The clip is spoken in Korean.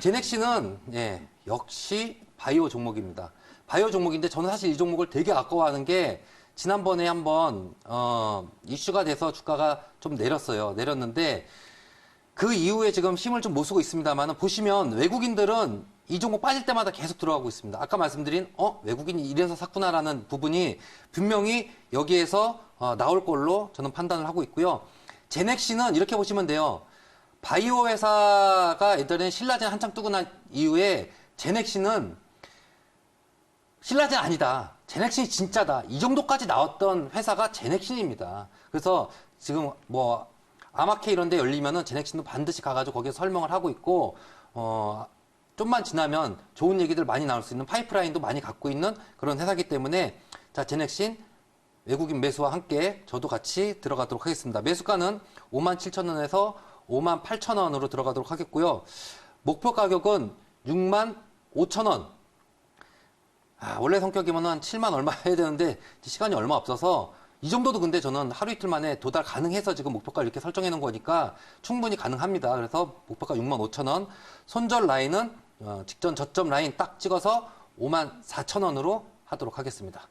제넥시는 예, 역시 바이오 종목입니다. 바이오 종목인데 저는 사실 이 종목을 되게 아까워하는 게 지난번에 한번 어, 이슈가 돼서 주가가 좀 내렸어요. 내렸는데 그 이후에 지금 힘을 좀 못 쓰고 있습니다만 보시면 외국인들은 이 종목 빠질 때마다 계속 들어가고 있습니다. 아까 말씀드린 어 외국인이 이래서 샀구나라는 부분이 분명히 여기에서 어, 나올 걸로 저는 판단을 하고 있고요. 제넥시는 이렇게 보시면 돼요. 바이오 회사가 예전에 신라젠 한창 뜨고 난 이후에 제넥시는 신라젠 아니다. 제넥신이 진짜다. 이 정도까지 나왔던 회사가 제넥신입니다. 그래서 지금 뭐 아마케 이런 데 열리면은 제넥신도 반드시 가가지고 거기서 설명을 하고 있고, 어, 좀만 지나면 좋은 얘기들 많이 나올 수 있는 파이프라인도 많이 갖고 있는 그런 회사기 때문에 자, 제넥신 외국인 매수와 함께 저도 같이 들어가도록 하겠습니다. 매수가는 57,000원에서 58,000원으로 들어가도록 하겠고요. 목표 가격은 65,000원. 아, 원래 성격이면 한 7만 얼마 해야 되는데 시간이 얼마 없어서 이 정도도 근데 저는 하루 이틀 만에 도달 가능해서 지금 목표가 이렇게 설정해 놓은 거니까 충분히 가능합니다. 그래서 목표가 6만 5천 원, 손절 라인은 어, 직전 저점 라인 딱 찍어서 5만 4천 원으로 하도록 하겠습니다.